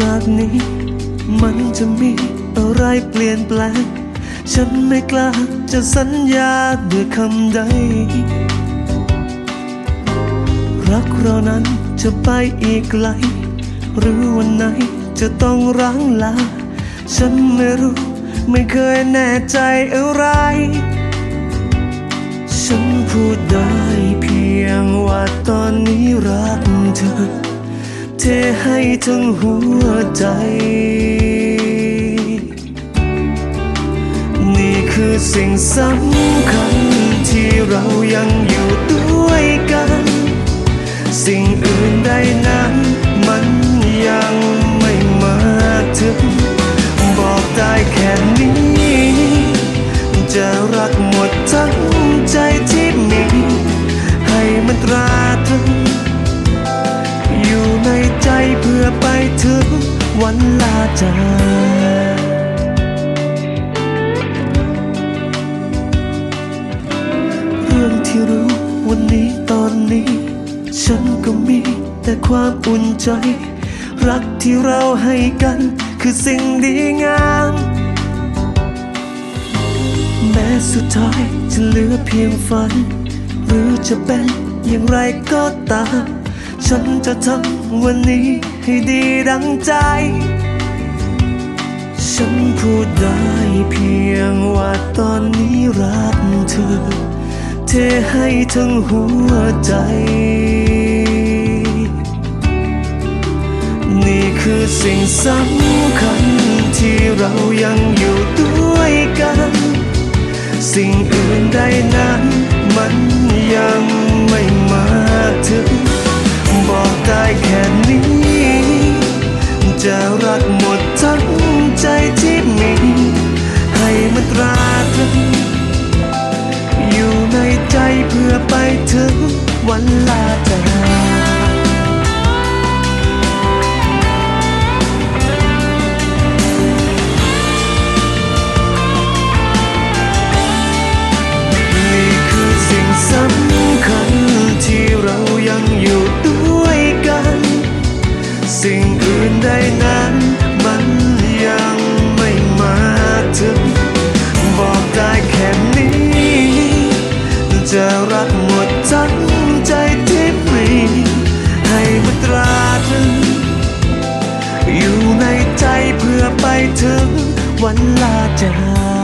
จากนี้ มันจะมีอะไรเปลี่ยนแปลง ฉันไม่กล้าจะสัญญาด้วยคำใด รักเรานั้นจะไปอีกไกล หรือวันไหนจะต้องร้างลา ฉันไม่รู้ไม่เคยแน่ใจอะไร ฉันพูดได้เพียงว่าตอนนี้รักเธอ เทให้ทั้งหัวใจ นี่คือสิ่งสำคัญที่เรายังอยู่ด้วยกัน สิ่งอื่นใดนั้นมันยังไม่มาถึง บอกได้แค่นี้ จะรักหมดทั้งใจที่มี ให้มันตราตรึง ใจเพื่อไปถึงวันลาจากเรื่องที่รู้วันนี้ตอนนี้ ฉันก็มีแต่ความอุ่นใจ รักที่เราให้กันคือสิ่งดีงาม แม้สุดท้ายจะเหลือเพียงฝัน หรือจะเป็นอย่างไรก็ตาม ฉันจะทำวันนี้ให้ดีดังใจ ฉันพูดได้เพียงว่าตอนนี้รักเธอ เทให้ทั้งหัวใจ นี่คือสิ่งสำคัญที่เรายังอยู่ด้วยกัน สิ่งอื่นใดนั้น จะรักหมดทั้งใจที่มีให้มัตราตรึงอยู่ในใจเพื่อไปถึงวันลาจาก